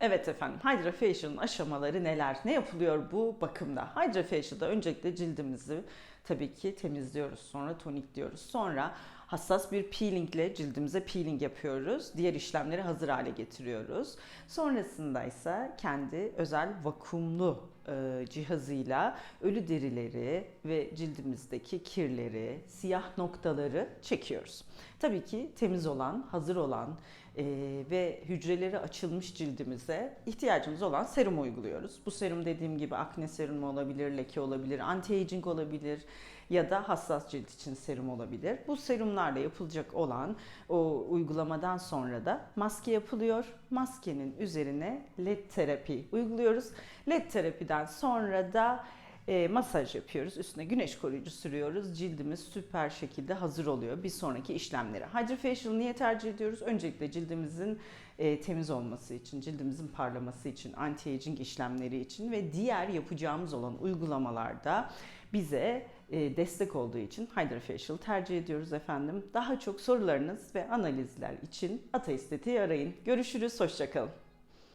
Evet efendim, Hydrafacial'ın aşamaları neler? Ne yapılıyor bu bakımda? Hydrafacial'da öncelikle cildimizi tabii ki temizliyoruz. Sonra tonikliyoruz. Sonra hassas bir peelingle cildimize peeling yapıyoruz. Diğer işlemleri hazır hale getiriyoruz. Sonrasında ise kendi özel vakumlu e, cihazıyla ölü derileri ve cildimizdeki kirleri, siyah noktaları çekiyoruz. Tabii ki temiz olan, hazır olan e, ve hücreleri açılmış cildimize ihtiyacımız olan serum uyguluyoruz. Bu serum dediğim gibi akne serumu olabilir, leke olabilir, anti-aging olabilir ya da hassas cilt için serum olabilir. Bu serumlarla yapılacak olan o uygulamadan sonra da maske yapılıyor. Maskenin üzerine led terapi uyguluyoruz. Led terapiden sonra da e, masaj yapıyoruz. Üstüne güneş koruyucu sürüyoruz. Cildimiz süper şekilde hazır oluyor bir sonraki işlemlere. Hydrofacial niye tercih ediyoruz? Öncelikle cildimizin e, temiz olması için, cildimizin parlaması için, anti-aging işlemleri için ve diğer yapacağımız olan uygulamalarda bize e, destek olduğu için Hydrofacial tercih ediyoruz efendim. Daha çok sorularınız ve analizler için Ata Estetiği arayın. Görüşürüz, hoşçakalın.